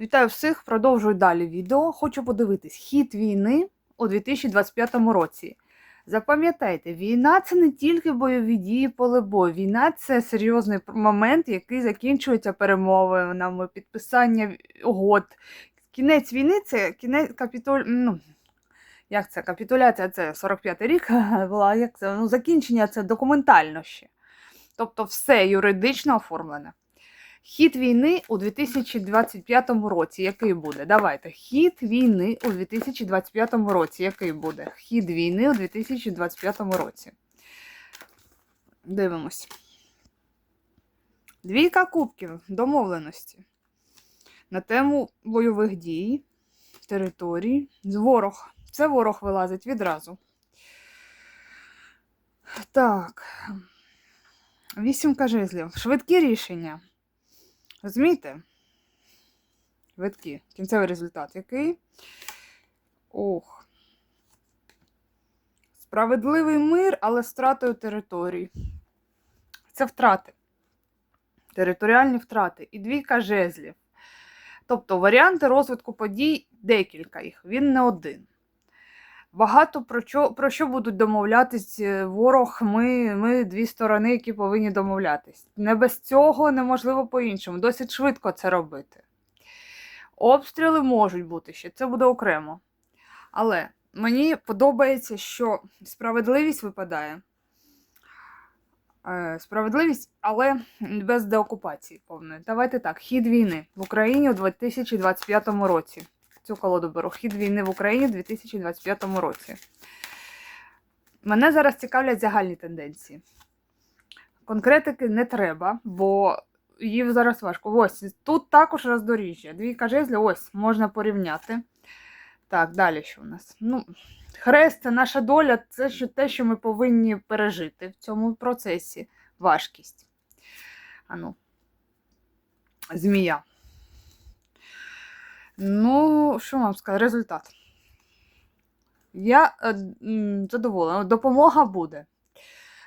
Вітаю всіх! Продовжую далі відео. Хочу подивитись хід війни у 2025 році. Запам'ятайте, війна це не тільки бойові дії, поле бою. Війна це серйозний момент, який закінчується перемовинами, підписання угод. Кінець війни це кінець капітуль... ну, як це? Капітуляція це 45-й рік була. Як це? Ну, закінчення це документально ще. Тобто все юридично оформлене. Хід війни у 2025 році, який буде? Давайте. Хід війни у 2025 році, який буде? Хід війни у 2025 році. Дивимось. Двійка кубків домовленості на тему бойових дій, територій. Ворог. Це ворог вилазить відразу. Так. Вісімка жезлів. Швидкі рішення. Розумієте? Швидкі. Кінцевий результат який? Ох. Справедливий мир, але з втратою територій. Це втрати. Територіальні втрати. І двійка жезлів. Тобто варіанти розвитку подій декілька їх, він не один. Багато про що, про що будуть домовлятись е, ворог, ми, ми дві сторони, які повинні домовлятись. Не без цього неможливо по-іншому. Досить швидко це робити. Обстріли можуть бути ще, це буде окремо. Але мені подобається, що справедливість випадає. Е, Справедливість, але без деокупації повної. Давайте так: хід війни в Україні у 2025 році цю колоду беру. Хід війни в Україні у 2025 році. Мене зараз цікавлять загальні тенденції. Конкретики не треба, бо її зараз важко. Ось тут також роздоріжжя. Двійка жезлів, ось можна порівняти. Так, далі що у нас? Ну, хрест це наша доля, це що, те, що ми повинні пережити в цьому процесі. Важкість. Ану. Змія. Ну, що вам сказати? Результат. Я е, задоволена. Допомога буде.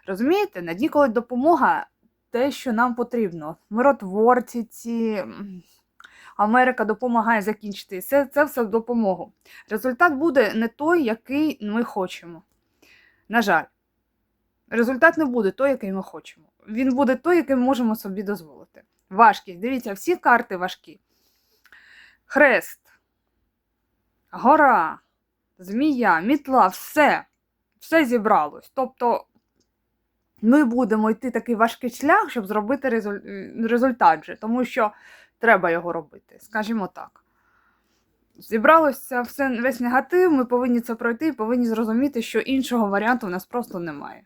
Розумієте, на дні, коли допомога те, що нам потрібно. Миротворці, ці Америка допомагає закінчити. Це, це все в допомогу. Результат буде не той, який ми хочемо. На жаль, результат не буде той, який ми хочемо. Він буде той, який ми можемо собі дозволити. Важкість. Дивіться, всі карти важкі. Хрест, гора, змія, мітла, все. Все зібралось. Тобто ми будемо йти такий важкий шлях, щоб зробити резуль- результат, же, тому що треба його робити, скажімо так. Зібралося все, весь негатив, ми повинні це пройти і повинні зрозуміти, що іншого варіанту в нас просто немає.